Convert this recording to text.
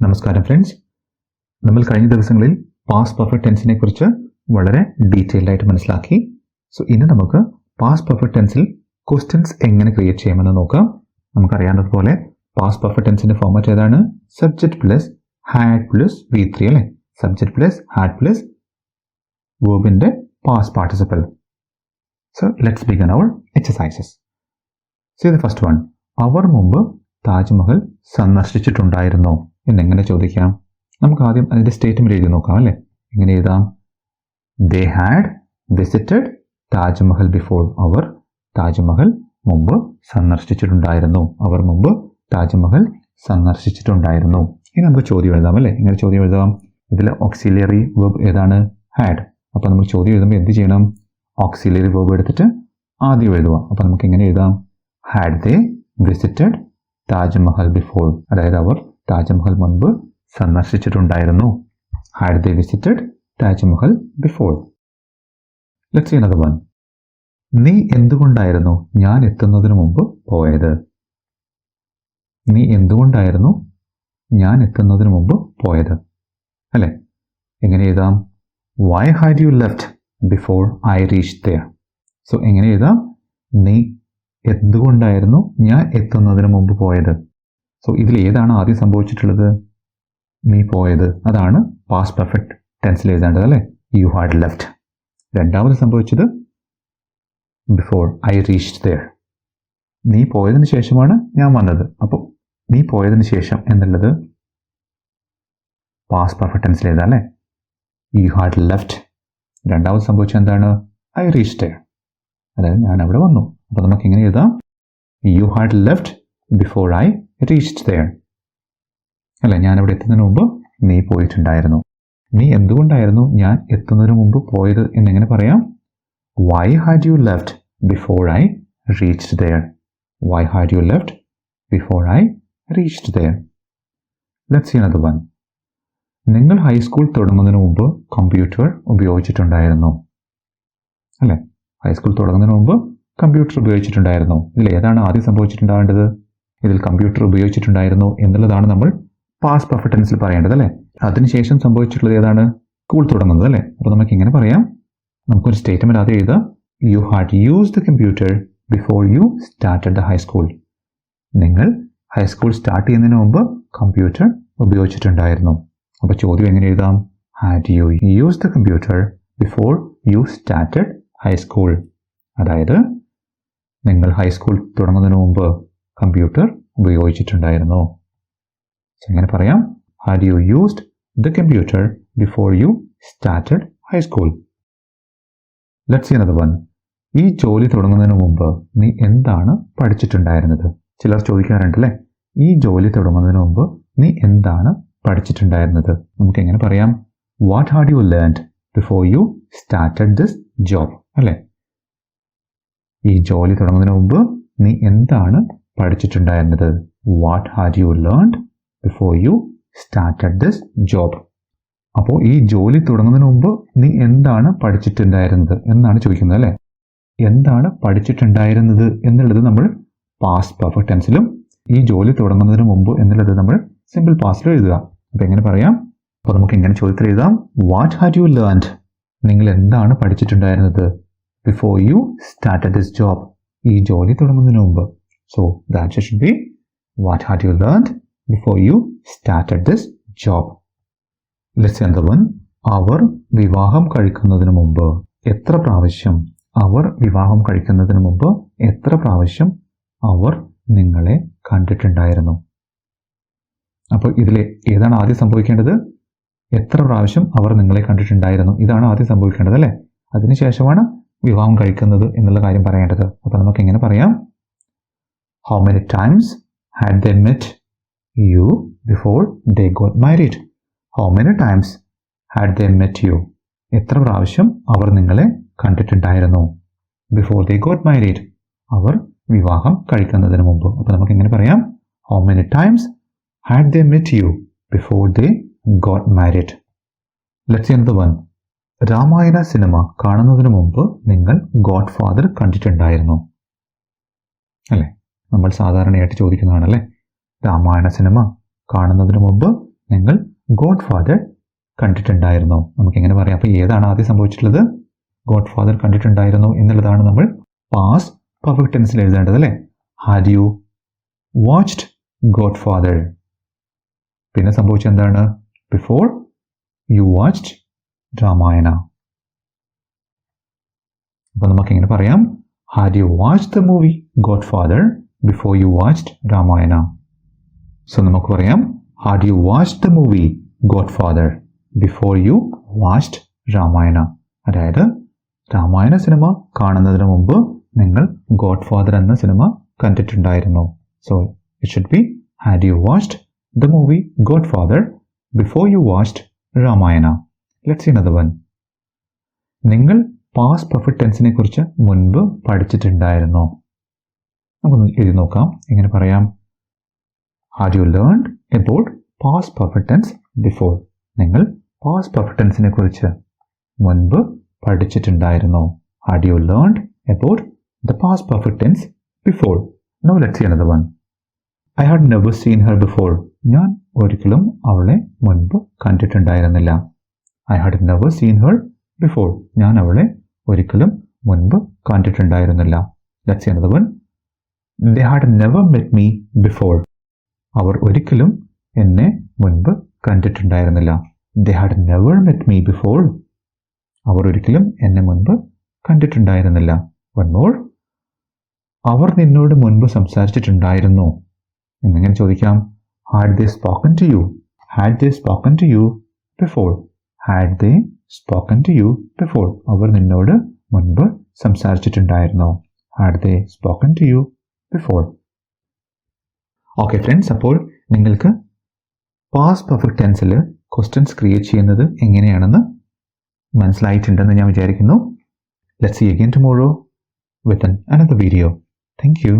നമസ്കാരം ഫ്രണ്ട്സ് നമ്മൾ കഴിഞ്ഞ ദിവസങ്ങളിൽ പാസ് പെർഫെക്റ്റ് ടെൻസിനെ കുറിച്ച് വളരെ ഡീറ്റെയിൽഡ് ആയിട്ട് മനസ്സിലാക്കി. സോ ഇന്ന് നമുക്ക് പാസ് പെർഫെക്റ്റ് ടെൻസിൽ ക്വസ്റ്റ്യൻസ് എങ്ങനെ ക്രിയേറ്റ് ചെയ്യാമെന്ന് നോക്കാം. നമുക്കറിയാവുന്നതുപോലെ പാസ് പെർഫെക്റ്റ് ടെൻസിന്റെ ഫോർമാറ്റ് ഏതാണ്? Subject plus had plus V three അല്ലേ? Subject plus had plus വേർബിന്റെ past participle so let's begin our exercises so ഇത് ഫസ്റ്റ് വൺ അവർ മുമ്പ് താജ്മഹൽ സന്ദർശിച്ചിട്ടുണ്ടായിരുന്നോ? എന്നെങ്ങനെ ചോദിക്കാം? നമുക്ക് ആദ്യം അതിന്റെ സ്റ്റേറ്റ്മെന്റ് എഴുതി നോക്കാം അല്ലേ? എങ്ങനെ എഴുതാം? They had visited Taj Mahal before അവർ താജ്മഹൽ മുമ്പ് സന്ദർശിച്ചിട്ടുണ്ടായിരുന്നു. അവർ മുമ്പ് താജ്മഹൽ സന്ദർശിച്ചിട്ടുണ്ടായിരുന്നു. ഇനി നമുക്ക് ചോദ്യം എഴുതാം അല്ലേ? ഇങ്ങനെ ചോദ്യം എഴുതാം. ഇതിൽ ഓക്സിലിയറി വെബ് ഏതാണ്? ഹാഡ് അപ്പോൾ നമ്മൾ ചോദ്യം എഴുതുമ്പോൾ എന്ത് ചെയ്യണം? ഓക്സിലിയറി വെബ് എടുത്തിട്ട് ആദ്യം എഴുതുക. അപ്പോൾ നമുക്ക് എങ്ങനെ എഴുതാം? Had they visited Taj Mahal before അതായത് അവർ താജ്മഹൽ മുൻപ് സന്ദർശിച്ചിട്ടുണ്ടായിരുന്നു. Had they visited Taj Mahal before let's another one നീ എന്തുകൊണ്ടായിരുന്നു ഞാൻ എത്തുന്നതിന് മുമ്പ് പോയത്? നീ എന്തുകൊണ്ടായിരുന്നു ഞാൻ എത്തുന്നതിന് മുമ്പ് പോയത്? അല്ലേ? എങ്ങനെ എഴുതാം? Why had you left before I reach there so എങ്ങനെ എഴുതാം? നീ എന്തുകൊണ്ടായിരുന്നു ഞാൻ എത്തുന്നതിന് മുമ്പ് പോയത്? സോ ഇതിൽ ഏതാണ് ആദ്യം സംഭവിച്ചിട്ടുള്ളത്. നീ പോയത്. അതാണ് പാസ്റ്റ് പെർഫെക്റ്റ് ടെൻസിൽ എഴുതേണ്ടത് അല്ലേ? യു ഹാഡ് ലെഫ്റ്റ് രണ്ടാമത് സംഭവിച്ചത് ബിഫോർ ഐ റീച്ച് ദയർ നീ പോയതിന് ശേഷമാണ് ഞാൻ വന്നത്. അപ്പോൾ നീ പോയതിന് ശേഷം എന്നുള്ളത് പാസ്റ്റ് പെർഫെക്റ്റ് ടെൻസിൽ എഴുതാം അല്ലേ? യു ഹാഡ് ലെഫ്റ്റ് രണ്ടാമത് സംഭവിച്ചത് എന്താണ്? ഐ റീച്ച് ദയർ അതായത് ഞാൻ അവിടെ വന്നു. അപ്പോൾ നമുക്ക് എങ്ങനെ എഴുതാം? You had left before I reached there അല്ല ഞാൻ അവിടെ എത്തുന്നതിന് മുമ്പ് നീ പോയിട്ടുണ്ടായിരുന്നു. നീ എന്തുകൊണ്ടായിരുന്നു ഞാൻ എത്തുന്നതിന് മുമ്പ് പോയത് എന്നെങ്ങനെ പറയാം? Why had you left before I reached there why had you left before I reached there let's see another one നിങ്ങൾ ഹൈസ്കൂൾ തുടങ്ങുന്നതിന് മുമ്പ് കമ്പ്യൂട്ടർ ഉപയോഗിച്ചിട്ടുണ്ടായിരുന്നു. അല്ലേ? ഹൈസ്കൂൾ തുടങ്ങുന്നതിന് മുമ്പ് കമ്പ്യൂട്ടർ ഉപയോഗിച്ചിട്ടുണ്ടായിരുന്നു. ഇതിൽ ഏതാണ് ആദ്യം സംഭവിച്ചിട്ടുണ്ടാവേണ്ടത്? ഇതിൽ കമ്പ്യൂട്ടർ ഉപയോഗിച്ചിട്ടുണ്ടായിരുന്നു എന്നുള്ളതാണ് നമ്മൾ പാസ് പെർഫെക്റ്റ് ടെൻസിൽ പറയേണ്ടത് അല്ലേ? അതിനുശേഷം സംഭവിച്ചിട്ടുള്ളത് ഏതാണ്? സ്കൂൾ തുടങ്ങുന്നത് അല്ലേ? അപ്പോൾ നമുക്ക് ഇങ്ങനെ പറയാം. നമുക്കൊരു സ്റ്റേറ്റ്മെന്റ് ആദ്യം എഴുതാം you had use the computer before you started the high school നിങ്ങൾ ഹൈസ്കൂൾ സ്റ്റാർട്ട് ചെയ്യുന്നതിന് മുമ്പ് കമ്പ്യൂട്ടർ ഉപയോഗിച്ചിട്ടുണ്ടായിരുന്നു. അപ്പോൾ ചോദ്യം എങ്ങനെ എഴുതാം? Had you use the computer before you started high school അതായത് നിങ്ങൾ ഹൈസ്കൂൾ തുടങ്ങുന്നതിന് മുമ്പ് കമ്പ്യൂട്ടർ ഉപയോഗിച്ചിട്ടുണ്ടായിരുന്നു? അങ്ങനെ പറയാം. Had you used the computer before you started high school let's another one ഈ ജോലി തുടങ്ങുന്നതിന് മുമ്പ് നീ എന്താണ് പഠിച്ചിട്ടുണ്ടായിരുന്നത്? ചിലർ ചോദിക്കാറുണ്ട് അല്ലേ ഈ ജോലി തുടങ്ങുന്നതിന് മുമ്പ് നീ എന്താണ് പഠിച്ചിട്ടുണ്ടായിരുന്നത്? നമുക്ക് എങ്ങനെ പറയാം? What had you learned before you started this job അല്ലേ? ഈ ജോലി തുടങ്ങുന്നതിന് മുമ്പ് നീ എന്താണ് പഠിച്ചിട്ടുണ്ടായിരുന്നത് what had you learned before you started this job അപ്പോൾ ഈ ജോലി തുടങ്ങുന്നതിന് മുമ്പ് നീ എന്താണ് പഠിച്ചിട്ടുണ്ടായിരുന്നത് എന്നാണ് ചോദിക്കുന്നത് അല്ലേ? എന്താണ് പഠിച്ചിട്ടുണ്ടായിരുന്നത് എന്നുള്ളത് നമ്മൾ പാസ്റ്റ് പെർഫെക്റ്റ് ടെൻസിലും ഈ ജോലി തുടങ്ങുന്നതിന് മുമ്പ് എന്നുള്ളത് നമ്മൾ സിമ്പിൾ പാസ്റ്റിലും എഴുതുക. അപ്പോൾ എങ്ങനെ പറയാം? അപ്പോൾ നമുക്ക് എങ്ങനെ ചോദ്യത്തിൽ എഴുതാം. വാട്ട് ഹാഡ് യു ലേൺഡ് നിങ്ങൾ എന്താണ് പഠിച്ചിട്ടുണ്ടായിരുന്നത് before you started this job ഈ ജോലി തുടങ്ങുന്നതിന് മുമ്പ്. So the answer should be what had you learned before you started this job let's another one അവർ വിവാഹം കഴിക്കുന്നതിന് മുമ്പ് എത്ര പ്രാവശ്യം അവർ വിവാഹം കഴിക്കുന്നതിന് മുമ്പ് എത്ര പ്രാവശ്യം അവർ നിങ്ങളെ കണ്ടിട്ടുണ്ടായിരുന്നു? അപ്പോൾ ഇതിൽ ഏതാണ് ആദ്യം സംഭവിക്കേണ്ടത്? എത്ര പ്രാവശ്യം അവർ നിങ്ങളെ കണ്ടിട്ടുണ്ടായിരുന്നു? ഇതാണ് ആദ്യം സംഭവിക്കേണ്ടത് അല്ലേ? അതിനുശേഷമാണ് വിവാഹം കഴിക്കുന്നത് എന്നുള്ള കാര്യം പറയേണ്ടത്. അപ്പോൾ നമുക്ക് എങ്ങനെ പറയാം? How many times had they met you before they got married? How many times had they met you? എത്ര പ്രാവശ്യം അവർ നിങ്ങളെ കണ്ടിട്ടുണ്ടായിരുന്നു? ബിഫോർ ദേ ഗോട്ട് മാരീഡ് അവർ വിവാഹം കഴിക്കുന്നതിന് മുമ്പ്. അപ്പോൾ നമുക്ക് എങ്ങനെ പറയാം how many times had they met you before they got married let's എന്ത് വൺ രാമായണ സിനിമ കാണുന്നതിന് മുമ്പ് നിങ്ങൾ ഗോഡ് ഫാദർ കണ്ടിട്ടുണ്ടായിരുന്നു. അല്ലേ? നമ്മൾ സാധാരണയായിട്ട് ചോദിക്കുന്നതാണല്ലേ? രാമായണ സിനിമ കാണുന്നതിന് മുമ്പ് നിങ്ങൾ ഗോഡ് ഫാദർ കണ്ടിട്ടുണ്ടായിരുന്നോ? നമുക്ക് എങ്ങനെ പറയാം. അപ്പോൾ ഏതാണ് ആദ്യം സംഭവിച്ചിട്ടുള്ളത്? ഗോഡ് ഫാദർ കണ്ടിട്ടുണ്ടായിരുന്നു എന്നുള്ളതാണ് നമ്മൾ പാസ് പെർഫെക്റ്റ് ടെൻസിൽ എഴുതേണ്ടത് അല്ലേ? Had you watched Godfather പിന്നെ സംഭവിച്ചത് എന്താണ്? ബിഫോർ യു വാച്ച്ഡ് രാമായണ അപ്പോൾ നമുക്ക് എങ്ങനെ പറയാം. Had you watch the movie Godfather before you watched Ramayana so നമുക്ക് പറയാം had you watch the movie Godfather before you watched Ramayana അതായത് രാമായണ സിനിമ കാണുന്നതിന് മുമ്പ് നിങ്ങൾ ഗോഡ് ഫാദർ എന്ന സിനിമ കണ്ടിട്ടുണ്ടായിരുന്നു. So it should be had you watched the movie Godfather before you watched Ramayana let's another one നിങ്ങൾ past perfect ടെൻസിനെ കുറിച്ച് മുൻപ് പഠിച്ചിട്ടുണ്ടായിരുന്നോ? നമുക്കൊന്ന് എഴുതി നോക്കാം. എങ്ങനെ പറയാം? Had you learn about past perfect tense before നിങ്ങൾ പാസ് പെർഫെക്റ്റ് ടെൻസിനെ കുറിച്ച് മുൻപ് പഠിച്ചിട്ടുണ്ടായിരുന്നോ? Had you learn about the past perfect tense before no let's another one I had never seen her before ഞാൻ ഒരിക്കലും അവളെ മുൻപ് കണ്ടിട്ടുണ്ടായിരുന്നില്ല. I had never seen her before ഞാൻ അവളെ ഒരിക്കലും മുൻപ് കണ്ടിട്ടുണ്ടായിരുന്നില്ല. Let's another one they had never met me before അവർ ഒരിക്കലും എന്നെ മുൻപ് കണ്ടിട്ടുണ്ടായിരുന്നില്ല. They had never met me before അവർ ഒരിക്കലും എന്നെ മുൻപ് കണ്ടിട്ടുണ്ടായിരുന്നില്ല. വൺ അവർ നിന്നോട് മുൻപ് സംസാരിച്ചിട്ടുണ്ടായിരുന്നോ. എന്നെങ്ങനെ ചോദിക്കാം? Had they spoken to you had they spoken to you before had they spoken to you before അവർ നിന്നോട് മുൻപ് സംസാരിച്ചിട്ടുണ്ടായിരുന്നോ. Had they spoken to you before okay friends അപ്പോൾ നിങ്ങൾക്ക് പാസ് പെർഫെക്റ്റ് ടെൻസിൽ ക്വസ്റ്റ്യൻസ് ക്രിയേറ്റ് ചെയ്യുന്നത് എങ്ങനെയാണെന്ന് മനസ്സിലായിട്ടുണ്ടെന്ന് ഞാൻ വിചാരിക്കുന്നു. Let see again tomorrow with another video thank you